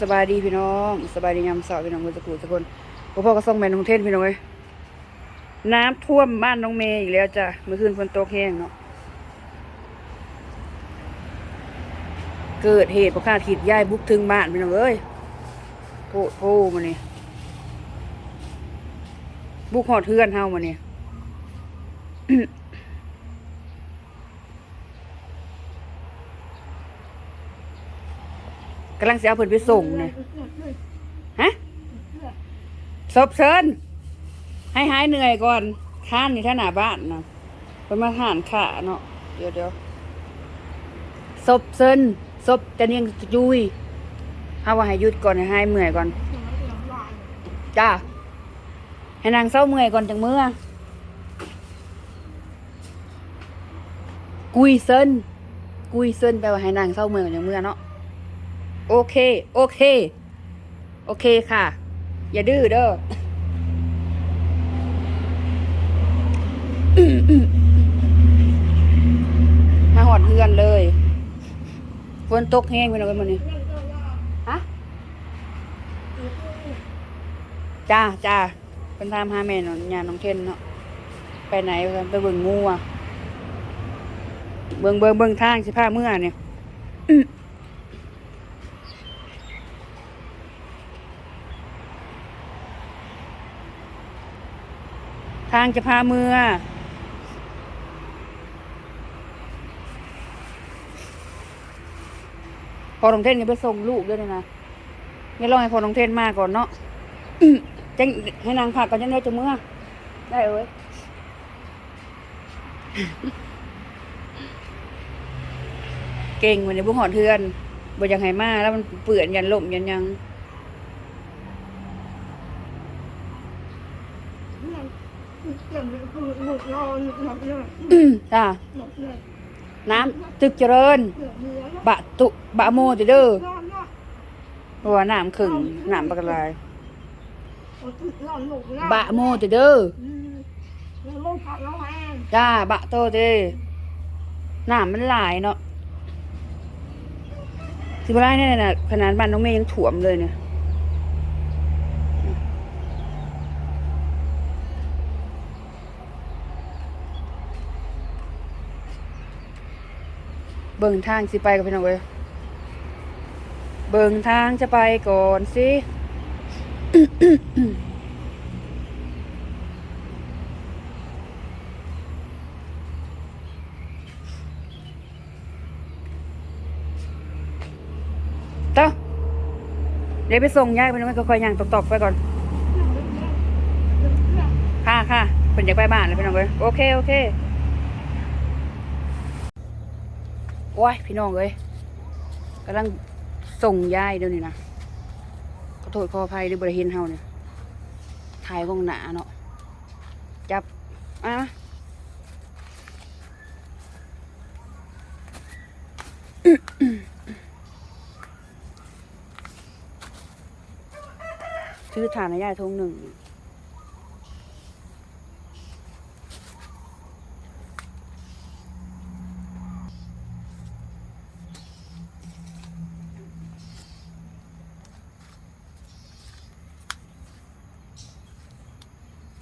สบายดีพี่น้องสบายดียามเสาร์พี่น้องทุกคนทุกคนพ่อพ่อก็ส่งแม่น้องเทนพี่น้องเอ้ยน้ำท่วมบ้านน้องเมย์อีกแล้วจ้ะเมื่อคืนฝนตกแห้งเนาะเกิดเหตุประคาดขีดย้ายบุกถึงบ้านพี่น้องเอ้ยโทษโทษมาเนี่ยบุกหอดเทือนเฮามาเนี่กำลังจะเอาเพิ่นไปส่งเนี่ยฮะศพเชิญให้หายเหนื่อยก่อนข้านนี่ท่านหน้าบ้านนะเพิ่นมาหานขาเนาะเดี๋ยวเดี๋ยวศพเชิญศพจะเนียงจุยเฮาว่าให้หยุดก่อนให้หายเมื่อยก่อนจ้าให้นางเศร้าเมื่อยก่อนจังเมื่อกุยเซินกุยเซินแปลว่าให้นางเศร้าเมื่อยก่อนจังเมื่อเนาะ โอเค โอเค โอเคค่ะ อย่าดื้อเด้อมาหอดเพื่อนเลยฝนตกแห้งไปหน่อยมันนี่ฮะจ้าจ้าเป็นทามหาแม่นอนยาน้องเทนเนาะไปไหนไปเบิ่งงูอะเบิ่งเบิ่งเบิ่งทางสิพาเมื่อเนี่ยางจะพาเมือพอน้องเทนก็ไปส่งลูกด้วยนะงั้นลองให้พอน้องเทนมาก่อนเนาะจังให้นางผักก่อนจังได้จะเมื่อ ได้เอ้ยเก่งวันนี้บุ้งหอดเทือนบ่อยังให้มาแล้วมันเปื่อนยันล่มยันยัง จ้าน้ำตึกเจริญ บะตุบะโมเด้อเด้อเพราะว่าน้ำขึงน้ำปลากระลายบะโมเด้อเด้อจ้าบะโตเด้อน้ำมันหลายเนาะสิบไร่เนี่ยนะขนาดบ้านน้องเมย์ยังถ่วมเลยเนี่ย เบิ่งทางสิไปกับพี่น้องเว้ยเบิ่งทางจะไปก่อนสิเต้าเดี๋ยวไปส่งยายไปน้องก็ค่อยย่างตอกๆไปก่อน ค่ะค่ะเพิ่นอยากไปบ้านแล้วพี่น้องเว้ยโอเค โอเค โอ้ยพี่น้องเอ้ยกำลังส่งยายเดี๋ยวนี้นะขอโทษขออภัยด้วยบริเห็นเฮาเนี่ยถ่ายกล้องหนาเนาะจับอะชื่อฐานยายทงหนึ่ง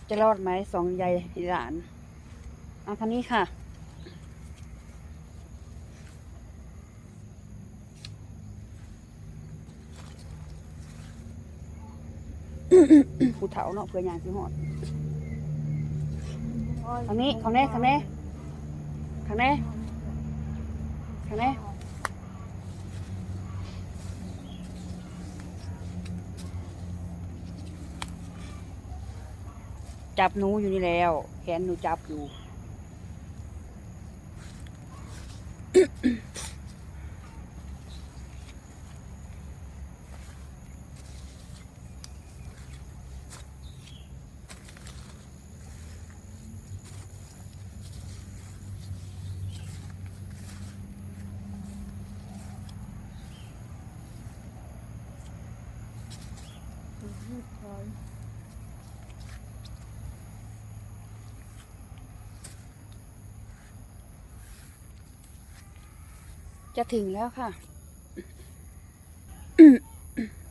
จะรอดไหมสองยายหลานเอาคันนี้ค่ะผู้เฒ่าเนาะเพื่อนยางสิหอดทางนี้ทางนี้ทางนี้ทางนี้ทางนี้ จับหนูอยู่นี่แล้ว แขนหนูจับอยู่ จะถึงแล้วค่ะ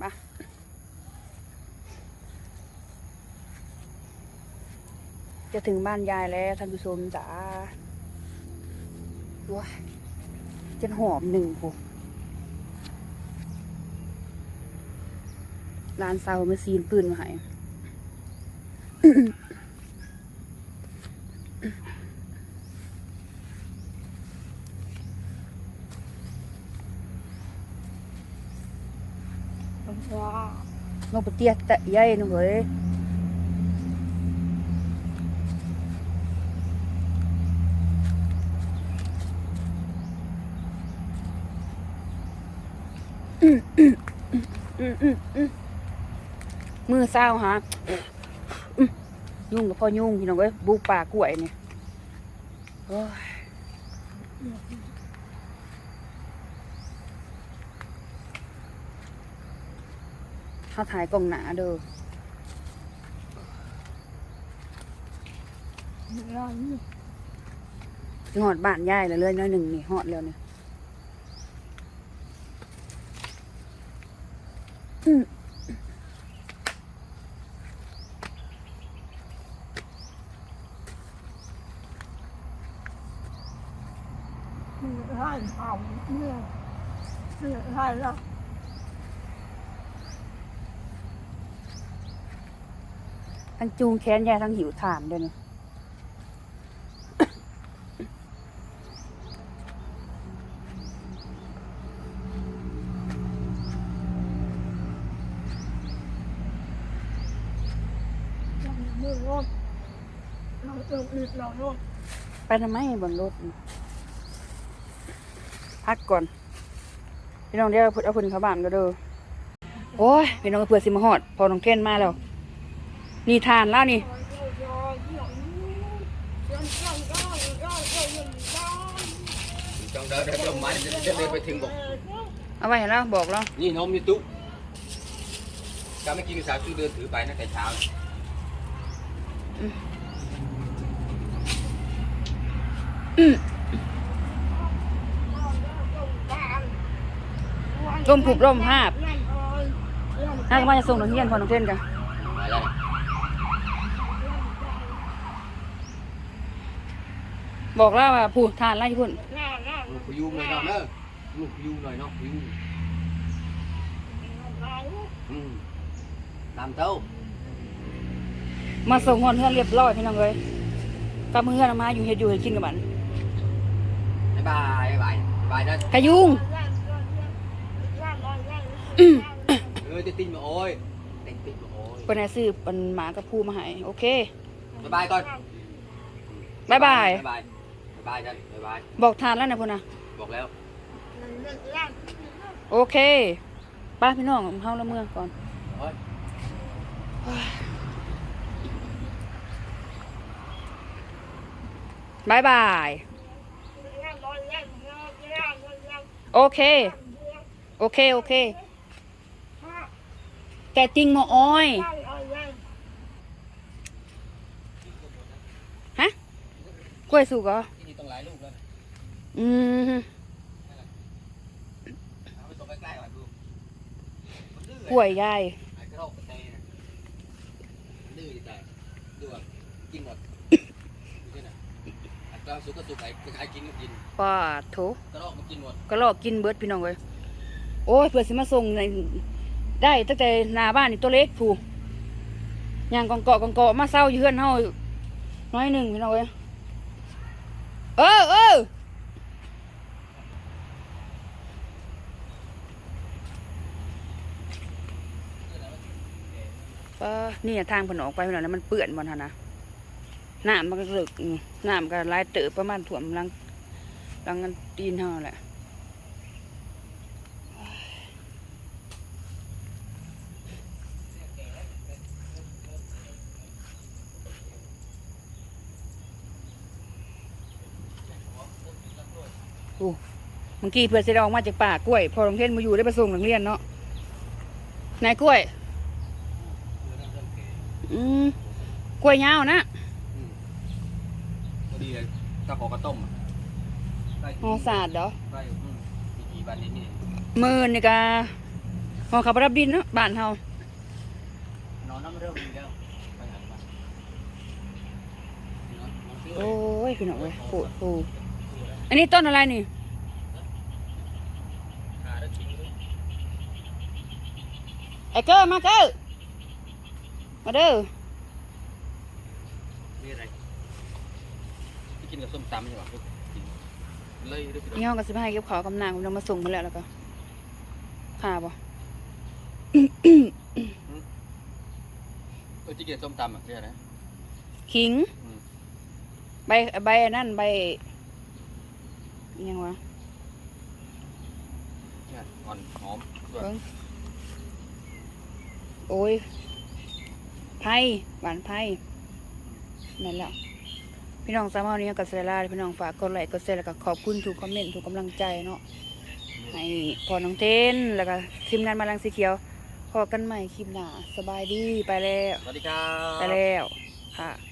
มาจะถึงบ้านยายแล้วท่านผู้ชมจ๋าว้าจนหอมหนึ่งผมร้านเซาเมซีนปืนมาให้ nó bật tia tại dây nó với mưa sao hả nhung là pho nhung thì nó với bu bà quậy này Ôi. ถ้าถ่ายกล่องหนาเด้อร้อนหอดบ้านใหญ่เลยเรื่อยน้อยหนึ่งนี่หอดเร็วเนี่ยร้อนหอมเนื่อเนื่อร้อนแล้ว ทั้งจูงแขนยายทั้งหิวถามด้วยนะมือร้อนเราเอออึดเราร้อนไปทำไมบนรถพักก่อนพี่น้องเดี๋ยวเอาคนเข้าบ้านก็เด้อโอ้ยพี่น้องเผื่อสิมาหอด พอน้องเก้นมาแล้ว นี่ทานแล้วนี่เอาไปถึงอเอาไแล้วบอกแล้วนี่นมนี่ตุ๊กจะไม่กินสาวชื่เดินถือไปนะแต่เช้าร่มผูกร่มภาพน้าจะมาจะส่งน้องเยี่ยนพอหน้องเต้นกัน บอกแล้วว่าผูทานไล่พุ่น một cái vuông này nó nữa một cái vuông này nó vuông ừ. làm tâu มาส่งหอนเฮือนเรียบร้อยพี่น้องเลยกำมือเฮือนเอามาอยู่เฮ็ดอยู่เฮ็ดกินกับมัน cái bài cái bài bài đó กระยุง ơi tôi tin mà ôi tin tin mà ôi เป็นไงซื้อเป็นหมากับผู้มาให้โอเค bye bye con บายบาย bye bye bye bye đây bye bye บอกทานแล้วนะพุ่นนะบอกแล้ว โอเคไป้าพี่น้องเฮาละเมืองก่อน Thôi. บายบาย โอเค โอเค โอเคแกติงมาอ้อย ฮะ กล้วยสุกเหรอ อืมป่วยยายไอ้กระรอกกระเตยน่ะมันดื้อจะตายดูอะกินหมดดูสิน่ะไอ้กระสุกก็สุกไอ้ไอ้กินก็กินปาดโถกระรอกกินหมดก็ลอกกินเบิร์ดพี่น้องเลยโอ้ยเพื่อสิมาส่งในได้ตั้งแต่นาบ้านนี่ตัวเล็กผูย่างกองเกาะกองเกาะมาเศร้าอยู่เฮือนเฮาน้อยหนึ่งพี่น้องเอ้ยเออเออ เออนี่ทางผนออกไปพี่น้องนะมันเปื้อนบ่ทันนะน้ำมันก็ลึกอืมน้ำก็ไลายเติบประมาณถ่วมลังลังกันตีนเฮาแหละเมื่อกี้เพื่อนเสด็ออกมาจากป่ากล้วย พอโรงเรียนมาอยู่ได้ประส่งโรงเรียนเนาะนายกล้วย อืมกล้วยยาวนะพอดีเลยถ้าขอกระต้มอะได้หอศาสตร์เหรอได้อืมอีกกี่วันนี้นี่มือนี่กาหอขับรับดินเนาะบ้านเฮานอนน้ำเริ่มดีแล้วไปไหนมาโอ้ยพี่น้องเว้ยปวดปูอันนี้ต้นอะไรนี่ ขาแล้วทิ้งเลยไอ้เกอร์มาเกอร์ มาเด้อมีอะไรที่กินกับส้มตำใช่ป่ะพวกกินเลยด้วยพี่น้องนี่ห้องกับสิบห้าเก็บของกำนางผมจะมาส่งมาแล้วแล้วก็ค่าบ่เออที่กินกับส้มตำอะเรียกอะไรนะขิง อืมใบใบอันนั่นใบอิหยังวะเนี่ยอ่อนหอมด้วย เบิ่งโอ้ย ไผ่หวานไผ่นั่นแหละพี่น้องสามารถนี้กับเซลาพี่น้องฝากกดไลค์กดแชร์แล้วก็ขอบคุณทุกคอมเมนต์ทุกกำลังใจเนาะให้พอน้องเทนแล้วก็ทีมงานมาลังสีเขียวพอกันใหม่คลิปหน้าสบายดีไปแล้วสวัสดีครับไปแล้วค่ะ